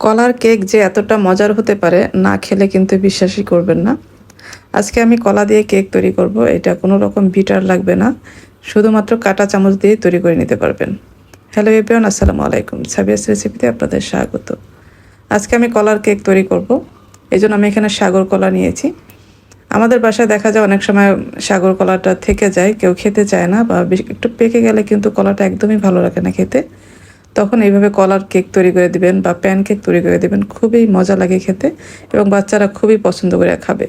কলার cake যে এতটা মজার হতে পারে, না খেলে কিন্তু বিশ্বাসই করবেন না। আজকে আমি কলা দিয়ে কেক তৈরি করব, এটা কোনো রকম বিটার লাগবে না। শুধুমাত্র কাটা চামচ দিয়ে তৈরি করে নিতে পারবেন। হ্যালো এভিয়ান আসসালামু আলাইকুম। সাবিয়াস রেসিপিতে আপনাদের স্বাগত। আজকে আমি কলার কেক তৈরি করব এই জন্য আমি এখানে সাগর কলা নিয়েছি। আমাদের বাসায় দেখা যায় অনেক সময় সাগর কলাটা থেকে যায়, কেউ খেতে চায় না বা একটু পেকে গেলে কিন্তু কলাটা একদমই ভালো লাগে না খেতে। তখন এইভাবে কলার কেক তৈরি করে দিবেন বা প্যান কেক তৈরি করে দিবেন। খুবই মজা লাগে খেতে এবং বাচ্চারা খুবই পছন্দ করে খাবে।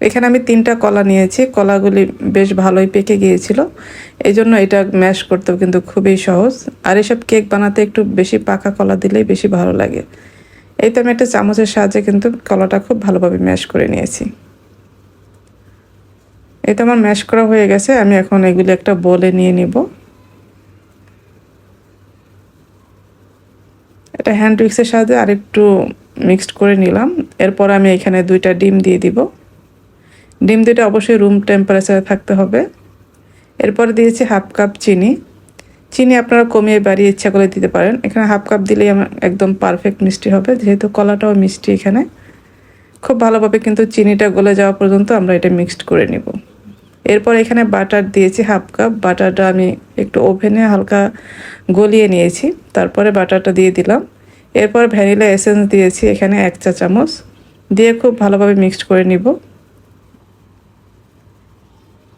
এখানে আমি তিনটা কলা নিয়েছি। কলাগুলি বেশ ভালোই পেকে গিয়েছিল। এই জন্য এটা ম্যাশ করতেও কিন্তু খুবই সহজ। আর এসব কেক বানাতে একটু বেশি পাকা কলা দিলেই বেশি ভালো লাগে। এই তো আমি একটা চামচের সাহায্যে কিন্তু কলাটা খুব ভালোভাবে ম্যাশ করে নিয়েছি। এই তো আমার ম্যাশ করা হয়ে গেছে। আমি এখন এগুলি একটা বলে নিয়ে নিব। এটা হ্যান্ড উইক্সের সাহায্যে আরেকটু মিক্সড করে নিলাম। এরপর আমি এখানে দুইটা ডিম দিয়ে দিব। ডিম দুইটা অবশ্যই রুম টেম্পারেচারে থাকতে হবে। এরপর দিয়েছি হাফ কাপ চিনি। চিনি আপনারা কমিয়ে বাড়িয়ে ইচ্ছা করে দিতে পারেন। এখানে হাফ কাপ দিলেই আমার একদম পারফেক্ট মিষ্টি হবে। যেহেতু কলাটাও মিষ্টি এখানে। খুব ভালোভাবে কিন্তু চিনিটা গলে যাওয়া পর্যন্ত আমরা এটা মিক্সড করে নিব। এরপর এখানে বাটার দিয়েছি হাফ কাপ বাটারটা আমি একটু ওভেনে হালকা গলিয়ে নিয়েছি। তারপরে বাটারটা দিয়ে দিলাম। এরপর ভ্যানিলা এসেন্স দিয়েছি এখানে এক চা চামচ। দিয়ে খুব ভালোভাবে মিক্সড করে নিব।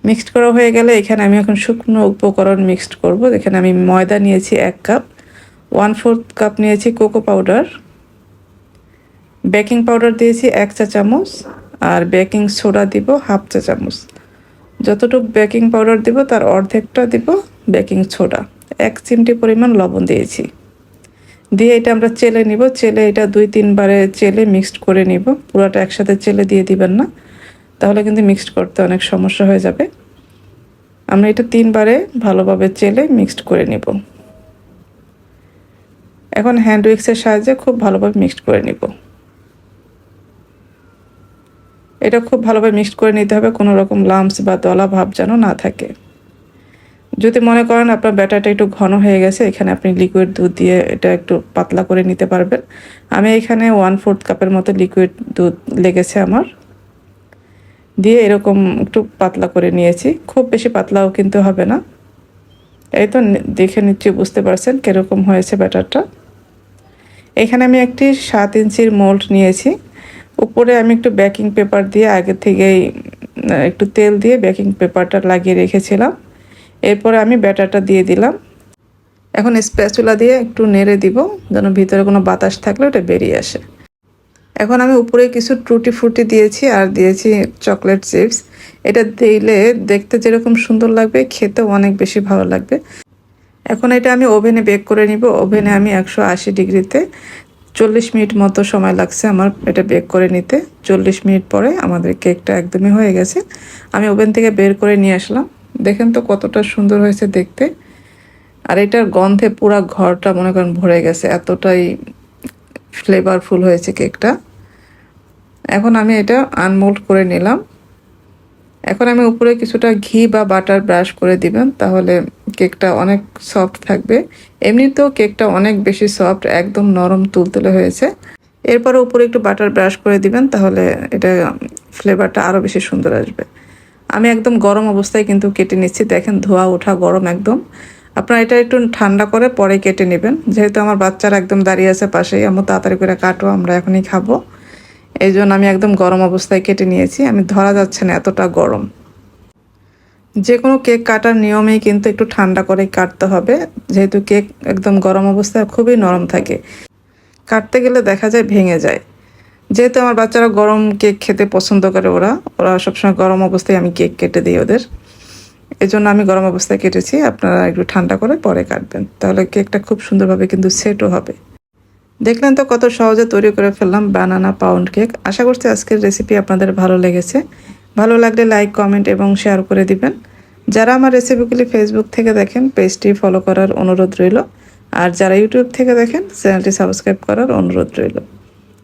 মিক্সড করা হয়ে গেলে এখানে আমি এখন শুকনো উপকরণ মিক্সড করব। এখানে আমি ময়দা নিয়েছি এক কাপ, ওয়ান ফোর্থ কাপ নিয়েছি কোকো পাউডার। বেকিং পাউডার দিয়েছি এক চা চামচ আর বেকিং সোডা দিব হাফ চা চামচ। যতটুকু বেকিং পাউডার দিব তার অর্ধেকটা দিব বেকিং সোডা। এক চিমটি পরিমাণ লবণ দিয়েছি। দিয়ে এটা আমরা চেলে নিব। চেলে এটা দুই তিনবারে চেলে মিক্সড করে নিব। পুরোটা একসাথে চেলে দিয়ে দিবেন না। তাহলে কিন্তু মিক্সড করতে অনেক সমস্যা হয়ে যাবে। আমরা এটা তিনবারে ভালোভাবে চেলে মিক্সড করে নিব। এখন হ্যান্ড উইক্সের সাহায্যে খুব ভালোভাবে মিক্সড করে নিব। এটা খুব ভালোভাবে মিক্সড করে নিতে হবে। কোনো রকম লাম্পস বা দলা ভাব যেন না থাকে। যদি মনে করেন আপনার ব্যাটারটা একটু ঘন হয়ে গেছে, এখানে আপনি লিকুইড দুধ দিয়ে এটা একটু পাতলা করে নিতে পারবেন। আমি এখানে ওয়ান ফোর্থ কাপের মতো লিকুইড দুধ লেগেছে আমার। দিয়ে এরকম একটু পাতলা করে নিয়েছি। খুব বেশি পাতলাও কিন্তু হবে না। এই তো দেখে নিচ্ছি, বুঝতে পারছেন কীরকম হয়েছে ব্যাটারটা। এখানে আমি একটি সাত ইঞ্চির মোল্ড নিয়েছি। উপরে আমি একটু বেকিং পেপার দিয়ে আগে থেকেই একটু তেল দিয়ে বেকিং পেপারটা লাগিয়ে রেখেছিলাম। এরপরে আমি ব্যাটারটা দিয়ে দিলাম। এখন স্প্যাচুলা দিয়ে একটু নেড়ে দিব, যেন ভিতরে কোনো বাতাস থাকলে ওটা বেরিয়ে আসে। এখন আমি উপরে কিছু ট্রুটি ফ্রুটি দিয়েছি, আর দিয়েছি চকলেট চিপস। এটা দিলে দেখতে যেরকম সুন্দর লাগবে, খেতেও অনেক বেশি ভালো লাগবে। এখন এটা আমি ওভেনে বেক করে নিব। ওভেনে আমি একশো আশি ডিগ্রিতে চল্লিশ মিনিট মতো সময় লাগছে আমার এটা বেক করে নিতে। চল্লিশ মিনিট পরে আমাদের কেকটা একদমই হয়ে গেছে। আমি ওভেন থেকে বের করে নিয়ে আসলাম। দেখেন তো কতটা সুন্দর হয়েছে দেখতে। আর এটার গন্ধে পুরা ঘরটা মনে করেন ভরে গেছে, এতটাই ফ্লেভারফুল হয়েছে কেকটা। এখন আমি এটা আনমোল্ড করে নিলাম। এখন আমি উপরে কিছুটা ঘি বা বাটার ব্রাশ করে দিবেন, তাহলে কেকটা অনেক সফট থাকবে। এমনিতেও কেকটা অনেক বেশি সফট একদম নরম তুলতুলে হয়েছে। এরপরে উপরে একটু বাটার ব্রাশ করে দিবেন, তাহলে এটা ফ্লেভারটা আরও বেশি সুন্দর আসবে। আমি একদম গরম অবস্থায় কিন্তু কেটে নিচ্ছি। দেখেন ধোয়া, ওঠা, গরম একদম। আপনারা এটা একটু ঠান্ডা করে পরে কেটে নেবেন। যেহেতু আমার বাচ্চারা একদম দাঁড়িয়ে আছে পাশেই আমি তাড়াতাড়ি করে কাটো, আমরা এখনই খাব। এই জন্য আমি একদম গরম অবস্থায় কেটে নিয়েছি। আমি ধরা যাচ্ছে না এতটা গরম। যে কোনো কেক কাটার নিয়মেই কিন্তু একটু ঠান্ডা করে কাটতে হবে। যেহেতু কেক একদম গরম অবস্থায় খুবই নরম থাকে। কাটতে গেলে দেখা যায় ভেঙে যায়। যেহেতু আমার বাচ্চারা গরম কেক খেতে পছন্দ করে ওরা ওরা সবসময় গরম অবস্থায় আমি কেক কেটে দিই ওদের। এই জন্য আমি গরম অবস্থায় কেটেছি, আপনারা একটু ঠান্ডা করে পরে কাটবেন। তাহলে কেকটা খুব সুন্দরভাবে কিন্তু সেটও হবে। দেখলেন তো কত সহজে তৈরি করে ফেললাম বানানা পাউন্ড কেক আশা করছি আজকের রেসিপি আপনাদের ভালো লেগেছে। ভালো লাগলে লাইক কমেন্ট এবং শেয়ার করে দিবেন। যারা আমার রেসিপিগুলি ফেসবুক থেকে দেখেন পেজটি ফলো করার অনুরোধ রইল। আর যারা ইউটিউব থেকে দেখেন চ্যানেলটি সাবস্ক্রাইব করার অনুরোধ রইল।